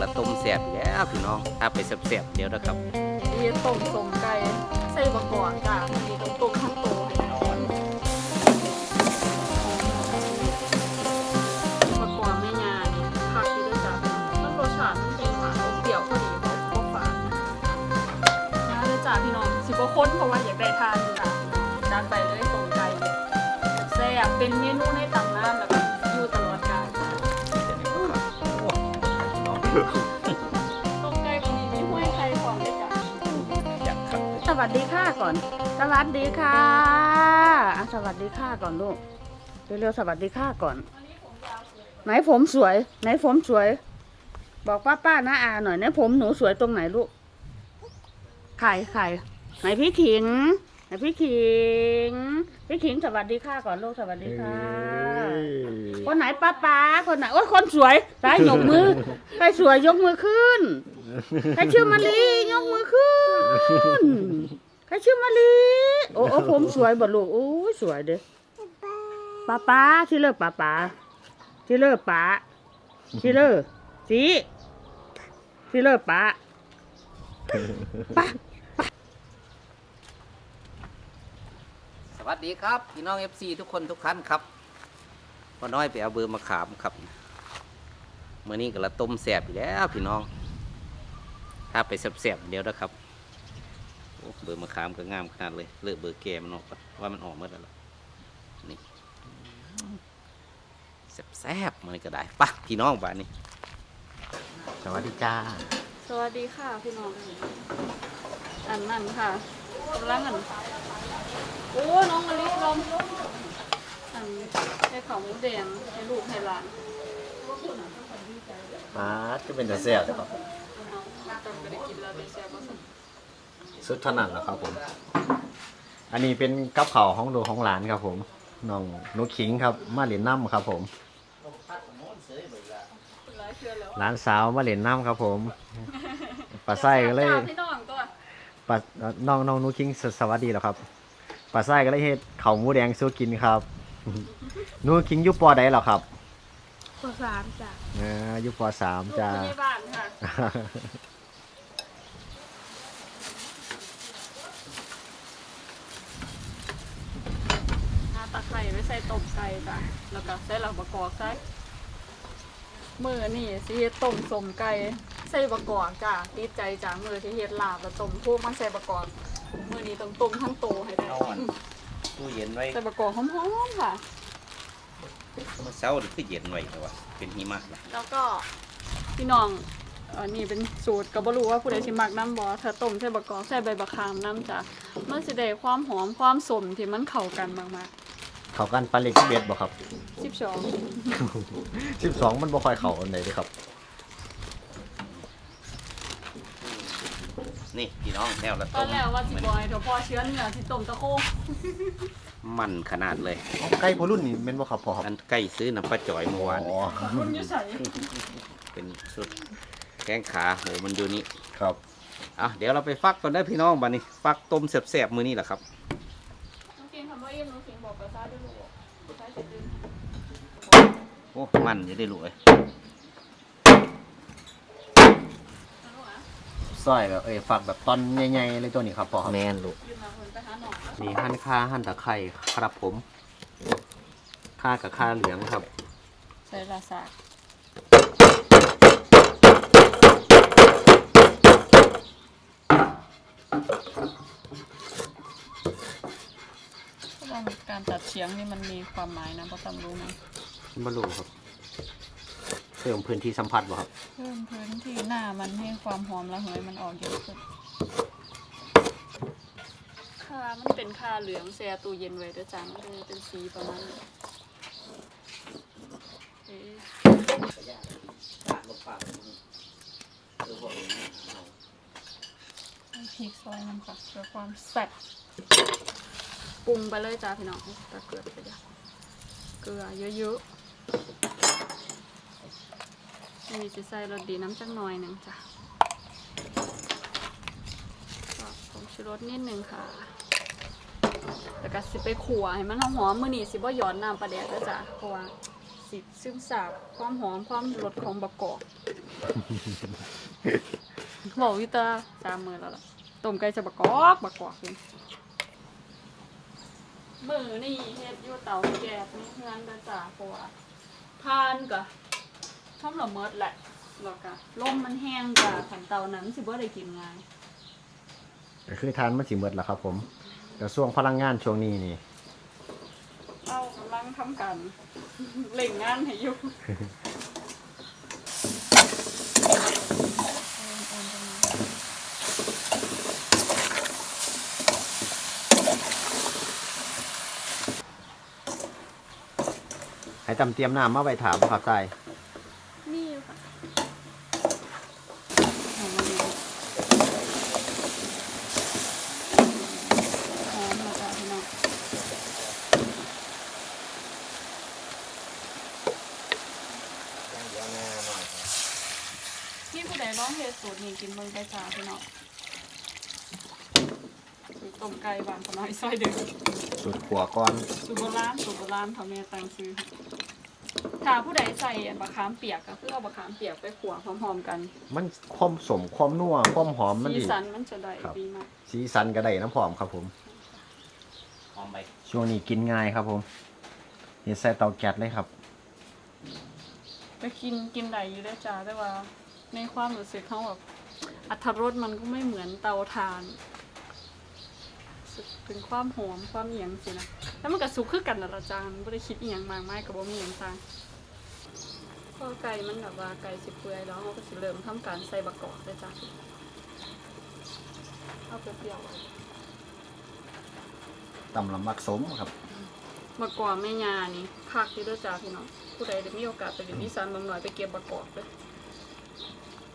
ละต้มแซ่บอีกแล้วพี่น้องถ้าไปแซ่บๆเดี๋ยวนะครับมีต้มสมไก่ใส่บะกอกจ้ะมีต้มต้มทั้งโตให้นอนบะกอกไม่งานผักที่ด้วยจ้ะมันรสชาติมันเป็นหวานเปรี้ยวพอดีบ่บ่ฝาดนะเลยจ้ะพี่น้องสิบกว่าคนเพราะว่าอยากได้ทานจ้ะจานไปเลยต้มไก่แซ่บเป็นเมนูในต ต้มไก่ก็มีไม่ห้วยไข่ของเลยจ้ะอยากครับสวัสดีค่ะก่อน สวัสดีค่ะอะ สวัสดีค่ะก่อนลูก เร็วๆสวัสดีค่ะก่อน ไหนผมสวย ไหนผมสวย บอกป้าป้านะอาหน่อยไหนผมหนูสวยตรงไหนลูกใครใครไหนพี่ขิงไหน พี่ขิง พี่ขิงสวัสดีค่ะก่อนลูกสวัสดีค่ะ คนไหนป้าป้าคนไหนโอ้ยคนสวยสายยกมือใครสวยยกมือขึ้นใครชื่อมะลิยกมือขึ้นใครชื่อมะลิโอ้โอ้ผมสวยบ่ลูกโอ้ยสวยเด้อป้าป้าที่เลิกป้าป้าที่เลิกป้าที่เลิกสีที่เลิกป้าป้า สวัสดีครับพี่น้อง FC ทุกคนทุกท่านครับพ่อน้อยไปเอาเบอร์มาขามครับเมื่อนี้ก็ละต้มแซ่บอีกแล้วพี่น้อง ถ้าไปแซ่บๆเดี๋ยวนะครับโอ้เบอร์มะขามก็งามขนาดเลยเลือกเบอร์แกมันออกก่อนว่ามันออกเมื่อไหร่ละนี่แซ่บๆมันก็ได้ปะพี่น้องบ้านนี้สวัสดีจ้าสวัสดีค่ะพี่น้องอันนั้นค่ะกำลังอัน โอ้น้องมะลิลมอันให้ของหมูแดงให้ลูกให้หลานมาจะเป็นแต่เสียบครับเอาตอนก็ได้กินแล้วได้แซ่บบ่ซั่นสุดถนัดแล้วครับผม อันนี้เป็นกับเขาวของดูของหลานครับผมน้องนุขิงครับ มาเหรียญน้ำครับผมหลายเทื่อแล้วหลานสาวมาเหรียญน้ำครับผมป้าไส้ก็เลยจ้าพี่น้องตัวป้าน้องน้องนุขิงสสวัสดีแล้วครับ ป้าไส้ก็เลยเฮ็ดข้าวหมูแดงสู้กินครับนุขิงอยุปอใดเหรอครับข้อสามจ้ะเอออยุปอสามลูกจ้าผู้ใหญ่บ้านค่ะ หาตะไคร้ไว้ใส่ต้มไก่จ้ะ แล้วก็ใส่หลักบะกอกใส่มือนี่สิเฮ็ดต้มสมไก่ใส่บะกอกจ้ะติดใจจ้ะมือที่เฮ็ดลาบแล้วต้มพวกมันใส่บะกอก มือนี้ต้องต้มทั้งโตให้ได้เอาอันตู้เย็นไว้ใส่บะกอกหอมๆค่ะ เมื่อเช้านี่คือเย็นไว้แต่ว่าเป็นหิมะนะแล้วก็พี่น้องเอันนี้เป็นสูตรก็บ่รู้ว่าผู้ใดสิมักน้ำบ่ถ้าต้มใส่บะกอกใส่ใบบะขามน้ำจ้ะมันสิได้ความหอมความสมที่มันเข้ากันมากเขากันปลาเล็กเบ็ดบ่ครับ ๆ12สิบสองมันบ่ค่อยเข้าอันไหนเด้อครับ นี่พี่น้องแนวละตอต้นมแรกว่าสิบ่ให้เดี๋ยวพอเชื้อเนื้อสิต้มตะโคงมันขนาดเลยไก่พอรุ่นนี่แม่นบ่ครับพ่อครับอันใกล้ซื้อน้ำปลาจ่อยเมื่อวานอ๋นี้อรุ่นอยู่ไสเป็นสุดแข้งขาโหมันอยู่นี่ครับอะเดี๋ยวเราไปฟักก่อนได้อพี่น้องบ้านนี้ ฟักต้มแซ่บๆมื้อนี้แหละครับ น้องเก่งคำว่าอิ่มน้องเก่งบอกภาษาด้วยลูกภาษาสิตื่นโอ้มันอยู่ได้รวย นะลูกอะ ซอยแบบเอ้ยฝักแบบตอนใหญ่ๆเลยตัวนี้ครับพ่อครับแม่นลูกยืมมาเพิ่นไปหาหนองแล้วมีหั่นข่าหั่นตะไคร้ครับผมข่ากับข่าเหลืองครับ ใส่ลาซาเพราะว่าการตัดเฉียงนี่มันมีความหมายนะพ่อตำรู้ไหมบรรลุครับ เพิ่มพื้นที่สัมผัสบ่ครับเพิ่มพื้นที่หน้ามันให้ความหอมระเหยมันออกเยอะขึ้นคามันเป็นคาเหลืองแช่ตู้เย็นไว้ด้วยจังมันเลยเป็นสีประมาณนี้เอ๊ะให้พริกซอยน้ำค่ะเพื่อความแซ่บปรุงไปเลยจ้าพี่น้องตะเกียบไปจ้ะเกลือเยอะๆ มีสิใส่รสดีน้ำจักหน่อยหนึ่งจ้ะผงชูรสนิดหนึ่งค่ะ แล้วก็สิไปขัวให้มันหอมๆมือนี้สิบ่หยอดน้ำปลาแดกแล้วจ้ะเพราะว่าสิซึมซาบความหอมความรสของบะกอกบอกวิตาสามมือแล้วล่ะต้มไก่จะบะกอกบะกอกเลยมือนี่เฮ็ดอยู่เตาแก๊สนี่เงินเด้อจ้าเพราะว่าทานก็ ชอบละเมิดแหละแล้วก็ลมมันแห้งจ้ะขันเตานั้นสิบ่ได้กินง่ายก็คือทานมันสิหมดแล้วครับ ผมกระทรวงพลังงานช่วงนี้นี่ เรากำลังทำกันเล่งงานให้อยู่ให้ตำเตรียมน้ำมาไว้ถามครับใจนี่ค่ะเอามาดูหอมมาจ้ะพี่น้องพี่ผู้ใดร้องเฮ็ดสูตร นี้กินเบิ่งได้จ้าพี่น้องสูตรต้มไก่บานขน้อยซอยเดึกสุดขัวก้อนสูตรโบราณสูตรโบราณเขาแม่ตังซื้อถ้าผู้ใดใส่บะขามเปียกก็คือเอาบะขามเปียกไปขั่วพร้อมๆกันมันความสมความนัวความหอมมันสีดี สันมันจะได้ครับ ดีมากสีสันก็ได้น้ำหอมครับผม หอมใบช่วงนี้กินง่ายครับผมเฮ็ดใส่เตาแก๊สเลยครับ ไปกินกินได้อยู่ได้จ้าแต่ว่า ในความรู้สึกเขาแบบ อัตรรสมันก็ไม่เหมือนเตาถ่านรู้สึกถึงความหอมความเอียงสินะแล้วมันก็สุกคือกันนะละจานไม่ได้คิดเอียงมากมายกับว่ามีอย่างต่างพอไก่มันแบบว่าไก่สิเปื่อยแล้วเขาก็สิเริ่มทำการใส่บะกอกได้จ้าเอาเปรี้ยวๆตำลำมักสมครับมะกอกแม่ยานี่คักอยู่เด้วยจ้าพี่น้องผู้ใดได้มีโอกาสไปเรียนอีสานบางหน่อยไปเก็บมะกอกเลย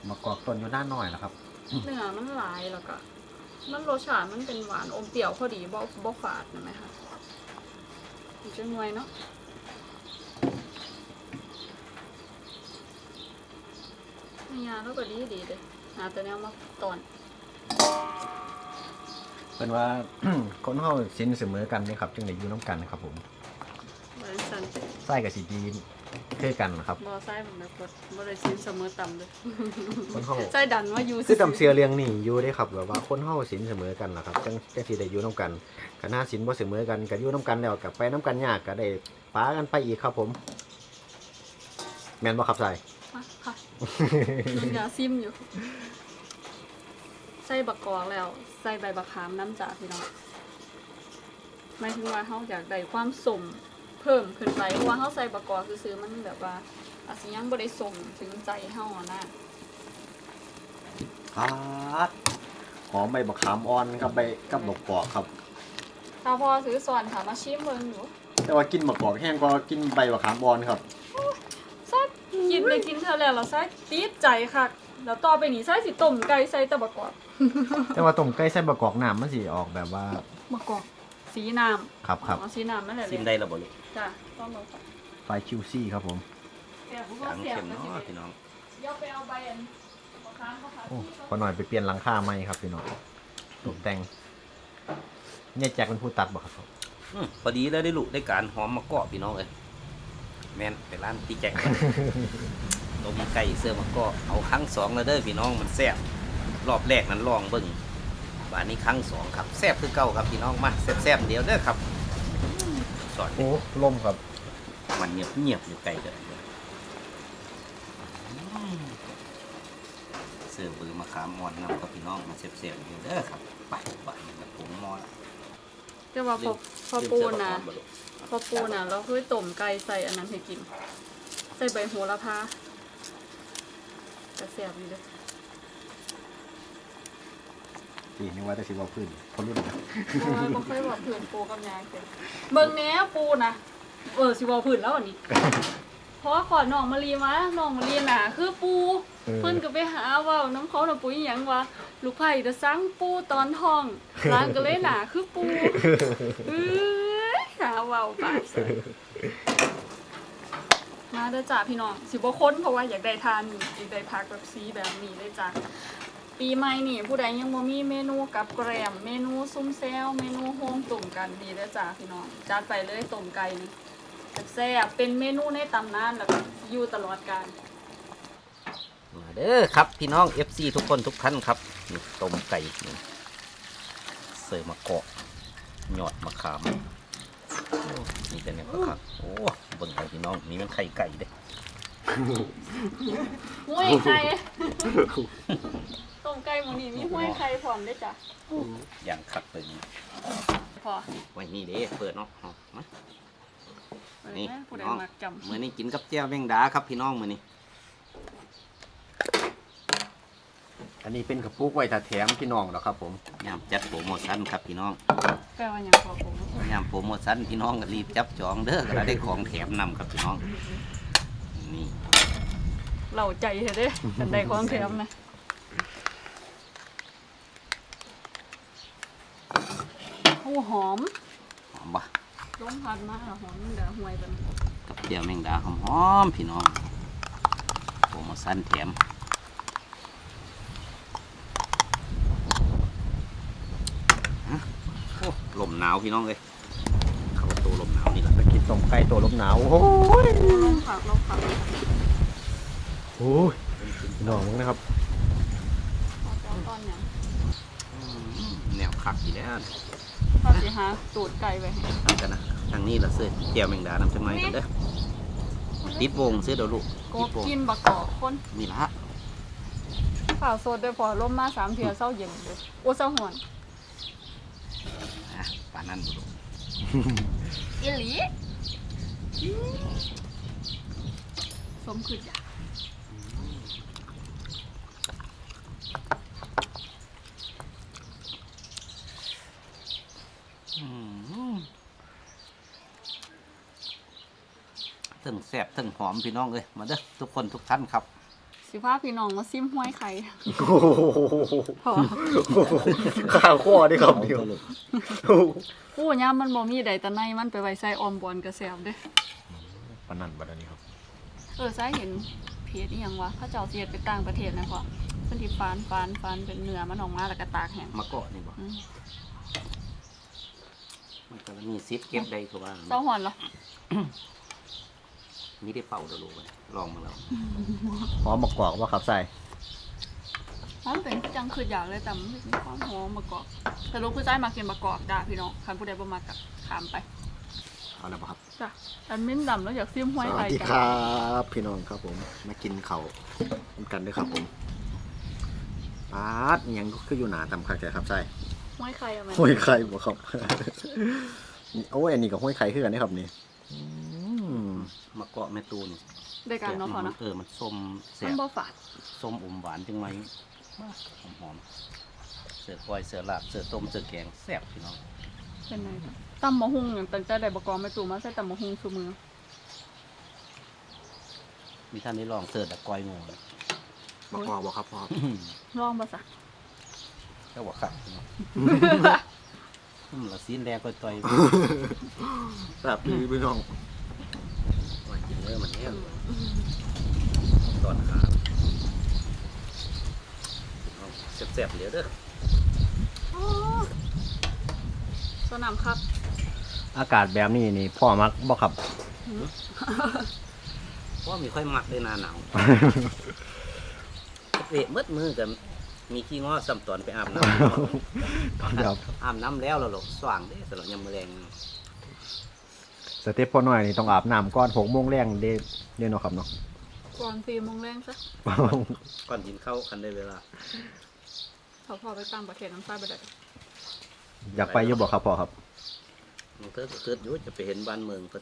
มะกอกต้นอยู่ด้านน้อยแล้วครับ เนื้อมันหลายแล้วก็มันรสชาติมันเป็นหวานอมเปรี้ยวพอดีบ่บ่ฝาดนะไหมคะอีกจังหน่วยเนาะแม่ยาเราก็ดีดีเลยหาแต่แนวมาตอนเป็นว่า คนเฮาสินเสมอกันนี่ครับ จึงได้อยู่น้ำกันนะครับผมบริสันเจ็ไส้กับสีดี คือกันนะครับบ่ไส้ผมแบบบ่บ่ได้ซินเสมอต่ำเลยคนเฮาไส้ดันว่าอยู่คือตำเสียเรียงนี่อยู่ได้ครับแบบว่าคนเฮาสินเสมอกันล่ะครับจังจังสิได้อยู่น้ำกันกันหน้าสินบ่เสมอกันก็อยู่น้ำกันแล้วก็ไปน้ำกันยากก็ได้ป้ากันไปอีกครับผม แม่นบ่ครับใส่ค่ะค่ะมันยาซิมอยู่ใส่บักกอกแล้วใส่ใบบักขามน้ำจ่าพี่น้องหมายถึงว่าเขาอยากได้ความสม เพิ่มขึ้นไปเพราะว่าเขาใส่บักกอกซื้อๆมันแบบว่าอาจจะยังบ่ได้สมถึงใจเฮาอะนะครับหอมใบบักขามอ่อนกับใบกับบักกอกครับ ถ้าพอซื้อสอนค่ะมาชิมเบิ่งอยู่แต่ว่ากินบักกอกแห้งก็กินใบบักขามอ่อนครับใส่กินได้กินเท่าแล้วเราใส่ติดใจค่ะแล้วต่อไปนี้ใส่สิต้มไก่ใส่แตะบักกอกแต่ว่าต้มไก่ใส่บักกอกน้ำมันสิออกแบบว่าบักกอกสีน้ำครับครับอ๋อสีน้ำนั่นแหละซิมได้แล้วบ่ลูก จ้ะต้องลงก่อนไฟคิวซี่ครับผม แต่ผู้จาว่างเสียบเข็มก็เนาะสิพี่น้องเดี๋ยวไปเอาใบอันมะขามเขาขายโอ้ที่พอหน่อยไปเปลี่ยนหลังคาใหม่ครับพี่น้องตกแต่ง เนี่ยแจ็คเป็นผู้ตัดบ่ครับผมอืมพอดีเลยได้ลูกได้การหอมมะกอกพี่น้องเอ้ยแม่นไปร้านตีแจกต้มไก่เสื้อมะกอกเอาครั้งสองแล้วเด้อพี่น้องมันแซ่บรอบแรกนั้นลองเบิ่งบานนี้ครั้งสองครับแซ่บคือเก่าครับพี่น้องมาแซ่บๆเดียวเด้อครับ สอนโอ้ล่มครับมันเงียบเงียบๆอยู่ไกลเด้อเสื้อเบือมะขามมอนนำกับพี่น้องมาแซ่บๆอยู่เด้อครับไปไปกับผงมอนแต่ว่าพอพอปูน่ะพอปูน่ะเราคือต้มไก่ใส่อันนั้นให้กิน ใส่ใบโหระพาแต่แซ่บอยู่เด้อ นี่นึกว่าจะสิว่าพื้นคนรุ่นนะเพราะว่าบ่เคยว่าเพื่อนปูกับยายเคยเบิ่งแหน่ปูน่ะเออสิเว้าพื้นแล้วอันนี้ เพราะว่าขอน้องมารีมาน้องมารีน่ะ คือปูเพิ่นก็ไปหาเว่าน้ำเขาน่ะปุ๋ยหยังว่าลูกไผ่จะสร้างปูตอนท้องร้านก็เลยหนาคือปูเอ้ยหาเว้าปากใส่มาเด้อจ้าพี่น้องสิบ่ค้นเพราะว่าอยากได้ทานอยากได้พักแบบสีแบบนี้เลยจ้า ปีใหม่นี่ผู้ใดยังบ่มีเมนูกับแกล้มเมนูซุ้มแซวเมนูโฮมตุ่มกันดีเด้อจ้าพี่น้องจัดไปเลยต้มไก่นี่แซ่บเป็นเมนูในตำนานแล้วก็อยู่ตลอดกาลมาเด้อครับพี่น้อง FC ทุกคนทุกท่านครับนี่ต้มไก่นี่เสิร์ฟมะกอกหยอดมะขามนี่เป็นยังไงครับโอ้บิ่งไปพี่น้องนี่มันไข่ไก่เด้ ห้วยไข่ต้มไก่หมูนี่มีห้วยไข่พร้อมด้วยจ้ะอย่างคักเลยนี่พอไว้นี่เด้เปิดเนาะเอามานี่นี่ผู้ใดน้องมักจำมื้อนี้กินกับแจ่วแมงดาครับพี่น้องมื้อนี้อันนี้เป็นกระปุกไว้ถ้าแถมพี่น้องแล้วครับผมยามจัดโปรโมชั่นครับพี่น้องแปลว่าหยังพอผมยามโปรโมชั่นพี่น้องก็รีบจับจองเด้อก็ได้ของแถมนำครับพี่น้อง นี่เหล่าใจเถอะเด้กันได้ของแถมนะโอ้หอมหอมบ่ลมพัดมาหอมเดี๋ยวห่วยเป็นกับแจ่วแมงดาหอมๆพี่น้องโปรโมชั่นแถมฮะโอ้ลมหนาวพี่น้องเอ้ยเข้าตัวลมหนาวนี่แหละไปกินต้มไก่ตัวลมหนาวโอ้โหลมผักลมผักโอ้ยพี่น้องมึงนะครับเอาเจ้าต้อนหยังอืมแนวคักอีกแล้วพอสิหาตูดไก่ไปให้ทำกันนะทางนี้ละเสื้อแก้วแมงดาน้ำจังไรกันเด้อติดวงเสื้อเดี๋ยวลูกกติบดวงกินบักกอกคนนี่ละข่าวสดด้วยพอลมมาสามเทียเศร้าเย็นเลยโอ้เศร้าหวนอะป่านนั้นบ่ลูกอีหลี สมขึ้นอยากอืมถึงแสบถึงหอมพี่น้องเลยมาเด้อทุกคนทุกท่านครับ สิพาพี่น้องมาซิมห้วยไข่โอ้โหพอข้าวข้อนี่ครับเดียวผู้ย่ามมันบ่มีใดแต่ในมันไปไว้ใส่ออมบอลกระแซบเด้ปนันบัดนี้ครับ เออใส่เห็นเพจอีหยังวะเขาเจ้าเสียดไปต่างประเทศนะพ่อเพิ่นที่ฟานฟานฟานเป็นเนื้อมันออกมาแล้วก็ตากแห้งมาเกาะนี่บ่อืมมันก็มีซิปเก็บได้คือว่าเศร้าหวนเหรอ มีได้เป่าเดี๋ยวลูกเอ้ยลองมาแล้วหอมมะกอกว่าครับใส่มันเป็นจังคืออยากเลยแต่มันมีความหอมมะกอกแต่ลูกผู้ชายมากินมะกอกจ้าพี่น้องคันผู้ใดบ่มักก็ขามไปเอาแล้วบ่ครับจ้ะอันมิ้นดำแล้วอยากซิมห้วยสไข่วัสดีจ้ะครับพี่น้องครับผม มากินเขาวกันด้วยครับผมปาดอิหยังก็คืออยู่หนาตำคักแต่ครับใส่ห้วยไข่เอาไหมห้วยไข่บ่ครับ โอ้ยอันนี้กับห้วยไข่คือกันนี่ครับนี่อืม มาเกาะแม่ตูนี่ได้การเนาะพอเนาะเออมันส้มแซ่มันบบ่ฝาดส้มอมหวานจังไหมหอมหอมๆเสือก้อยเสือลาบเสือต้มเสือแกงแซ่บพี่น้องเป็นไงคะตำมะฮุ่งอย่างตั้งแต่ได้บกอไม่ตู่มาใส่ตำมะฮุ่งซุมือ มีท่านได้ลองเสือตะก้อยงูนะมะกอกบ่ครับพ่อลองบ่ซะแค่ว่าขัดพี่น้องอืมละซีนแดงก้อยต่อยแบบนี้พี่น้องว่ากิน เนื้อมันแห้งตอนขาเอาแซ่บๆเหลือเด้ออ๋อสนามครับ อากาศแบบนี้นี่พ่อมักบ่ครับเพราะว่ามีค่อยมักเลยหนาหนาวเตะมืดมือกันมีขี้ง้อซ้ำตอนไปอาบน้ตอนเดียวำอาบน้ำแล้วเราหลกสว่างเด้สำหรับยามมอแรง สเต็ปพ่อน้อยนี่ต้องอาบน้ำก่อนหกโมงแรงเด้เด้เนาะครับเนาะก่อนสี่โมงแรงซะก่อนกินข้าวคันได้เวลาพอพอไปตั้งประเทศน้ำใต้บ่ได้อยากไปอยุบบ่ครับพ่อครับมันเธอก็คืออยู่จะไปเห็นบ้านเมืองก็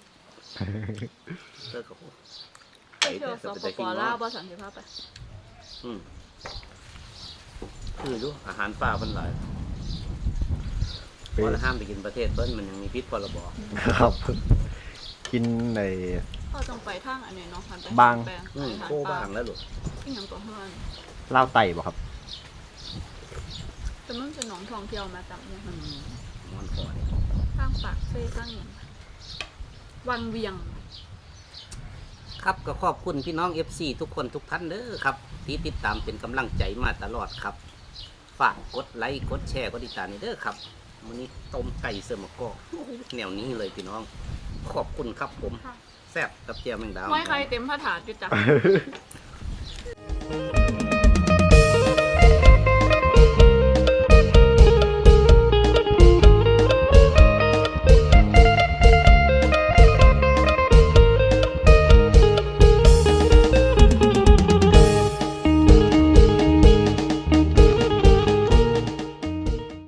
เธอก็ไปเที่ยวสปปลาวบ่สันสิพาไปอืมคือดูอาหารป่ามันหลายเพราะห้ามไปกินประเทศเบิ้ลมันยังมีพิษพรบครับ กินในพ่อต้องไปทางอันนี้เนาะพันไปบาง แปลอืมอาหารโคบ้างแล้วลูกอีหยังก็เฮือนเล่าวไต่บ่ครับ แต่มันเป็นหนองท่องเที่ยวมาจากเนี่ยมันมันพอนี่สร้างปากเซ่สร้างหยังวังเวียง ครับก็ขอบคุณพี่น้อง FC ทุกคนทุกท่านเด้อครับที่ติดตามเป็นกำลังใจมาตลอดครับ ฝากกดไลค์กดแชร์กดติดตามนี่เด้อครับวันนี้ต้มไก่เสอมะกอกแนวนี้เลยพี่น้อง ขอบคุณครับผมค่ะแซ่บกับเจียวแมงดา ห้วยไข่เต็มผ้าถาดอยู่จ้ะ